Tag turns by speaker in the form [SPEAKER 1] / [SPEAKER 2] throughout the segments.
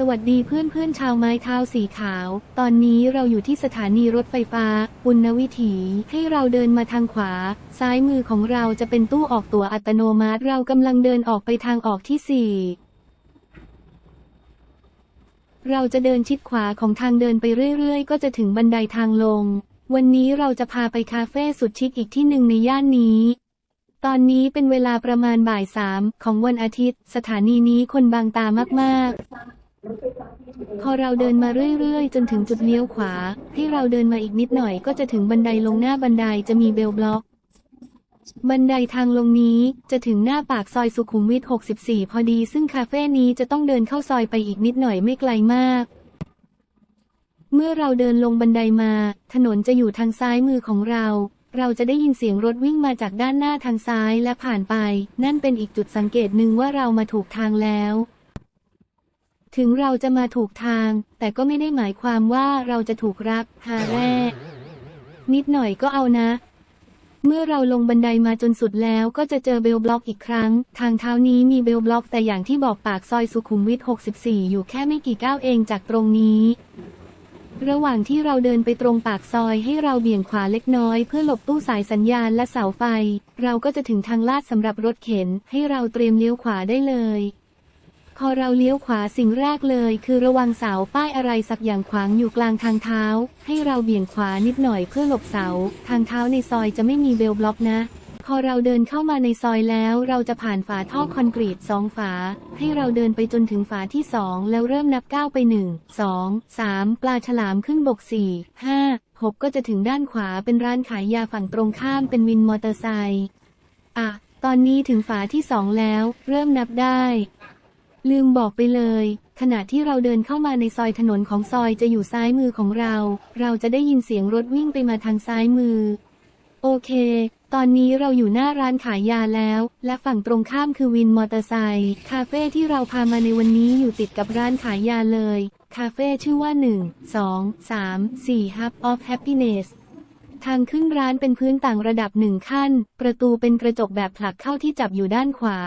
[SPEAKER 1] สวัสดีเพื่อนๆชาวไม้เท้าสีขาว ตอนนี้เราอยู่ที่สถานีรถไฟฟ้า ปุณณวิถี ให้เราเดินมาทางขวา ซ้ายมือของเราจะเป็นตู้ออกตั๋วอัตโนมัติ เรากำลังเดินออกไปทางออกที่สี่เราจะเดินชิดขวาของทางเดินไปเรื่อยๆ ก็จะถึงบันไดทางลง วันนี้เราจะพาไปคาเฟ่สุดชิคอีกที่หนึ่งในย่านนี้ตอนนี้เป็นเวลาประมาณบ่ายสามของวันอาทิตย์ สถานีนี้คนบางตามาก ๆ พอเราเดินมาเรื่อยๆ จนถึงจุดเลี้ยวขวา ให้เราเดินมาอีกนิดหน่อยก็จะถึงบันไดลงหน้าบันไดจะมีเบลบล็อก บันไดทางลงนี้จะถึงหน้าปากซอยสุขุมวิท 64 พอดีซึ่งคาเฟ่นี้จะต้องเดินเข้าซอยไปอีกนิดหน่อยไม่ไกลมาก เมื่อเราเดินลงบันไดมา ถนนจะอยู่ทางซ้ายมือของเรา เราจะได้ยินเสียงรถวิ่งมาจากด้านหน้าทางซ้ายและผ่านไป นั่นเป็นอีกจุดสังเกตหนึ่งว่าเรามาถูกทางแล้ว ถึงเราจะมาถูกทาง แต่ก็ไม่ได้หมายความว่าเราจะถูกรักหาแรกนิดหน่อยก็เอานะ เมื่อเราลงบันไดมาจนสุดแล้วก็จะเจอเบลบล็อกอีกครั้ง ทางเท้านี้มีเบลบล็อกแต่อย่างที่บอกปากซอยสุขุมวิท 64 อยู่แค่ไม่กี่ก้าวเองจากตรงนี้ ระหว่างที่เราเดินไปตรงปากซอยให้เราเบี่ยงขวาเล็กน้อย เพื่อหลบตู้สายสัญญาณและเสาไฟ เราก็จะถึงทางลาดสำหรับรถเข็น ให้เราเตรียมเลี้ยวขวาได้เลย พอเราเลี้ยวขวาสิ่งแรกเลย คือระวังเสาป้ายอะไรสักอย่างขวางอยู่กลางทางเท้า ให้เราเบี่ยงขวานิดหน่อยเพื่อหลบเสา ทางเท้าในซอยจะไม่มีเบลบล็อกนะ พอเราเดินเข้ามาในซอยแล้ว เราจะผ่านฝาท่อคอนกรีตสองฝา ให้เราเดินไปจนถึงฝาที่สองแล้วเริ่มนับก้าวไปหนึ่งสองสามปลาฉลามขึ้นบกสี่ห้าหกก็จะถึงด้านขวาเป็นร้านขายยาฝั่งตรงข้ามเป็นวินมอเตอร์ไซค์อะตอนนี้ถึงฝาที่สองแล้ว เริ่มนับได้ ลืมบอกไปเลย ขณะที่เราเดินเข้ามาในซอยถนนของซอยจะอยู่ซ้ายมือของเรา เราจะได้ยินเสียงรถวิ่งไปมาทางซ้ายมือ โอเค ตอนนี้เราอยู่หน้าร้านขายยาแล้ว และฝั่งตรงข้ามคือวินมอเตอร์ไซค์คาเฟ่ที่เราพามาในวันนี้อยู่ติดกับร้านขายยาเลย คาเฟ่ชื่อว่า 1 2 3 4 Hub of Happiness ทางขึ้นร้านเป็นพื้นต่างระดับหนึ่งขั้น ประตูเป็นกระจกแบบผลักเข้าที่จับอยู่ด้านขวา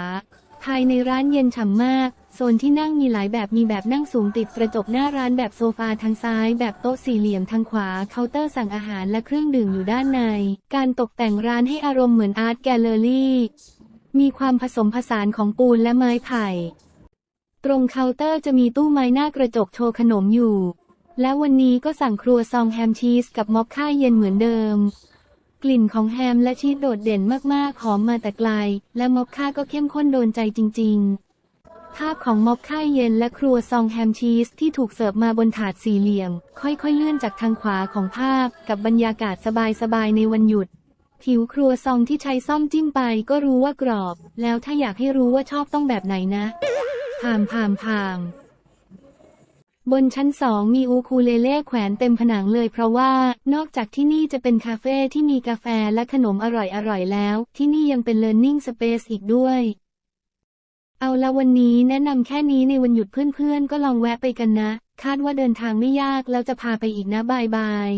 [SPEAKER 1] ภายในร้านเย็นฉ่ำมาก โซนที่นั่งมีหลายแบบมีแบบนั่งสูงติดกระจกหน้าร้านแบบโซฟาทางซ้าย แบบโต๊ะสี่เหลี่ยมทางขวาเคาน์เตอร์สั่งอาหารและเครื่องดื่มอยู่ด้านใน การตกแต่งร้านให้อารมณ์เหมือนอาร์ตแกลเลอรี่ มีความผสมผสานของปูนและไม้ไผ่ ตรงเคาน์เตอร์จะมีตู้ไม้หน้ากระจกโชว์ขนมอยู่ และวันนี้ก็สั่งครัวซองแฮมชีสกับม็อบค่าเย็นเหมือนเดิมกลิ่นของแฮมและชีสโดดเด่นมาก ๆ หอมมาแต่ไกล และม็อบค่าก็เข้มข้นโดนใจจริง ๆ ภาพของม็อบค่าเย็นและครัวซองแฮมชีสที่ถูกเสิร์ฟมาบนถาดสี่เหลี่ยม ค่อยๆ เลื่อนจากทางขวาของภาพกับบรรยากาศสบายๆในวันหยุด ผิวครัวซองที่ใช้ซ่อมจิ้มไปก็รู้ว่ากรอบ แล้วถ้าอยากให้รู้ว่าชอบต้องแบบไหนนะพามพามพามบนชั้นสองมีอูคูเลเล่แขวนเต็มผนังเลยเพราะว่านอกจากที่นี่จะเป็นคาเฟ่ที่มีกาแฟและขนมอร่อยๆแล้ว ที่นี่ยังเป็น Learning Space อีกด้วย เอาละวันนี้แนะนำแค่นี้ในวันหยุดเพื่อนๆ ก็ลองแวะไปกันนะ คาดว่าเดินทางไม่ยากแล้วจะพาไปอีกนะบายบาย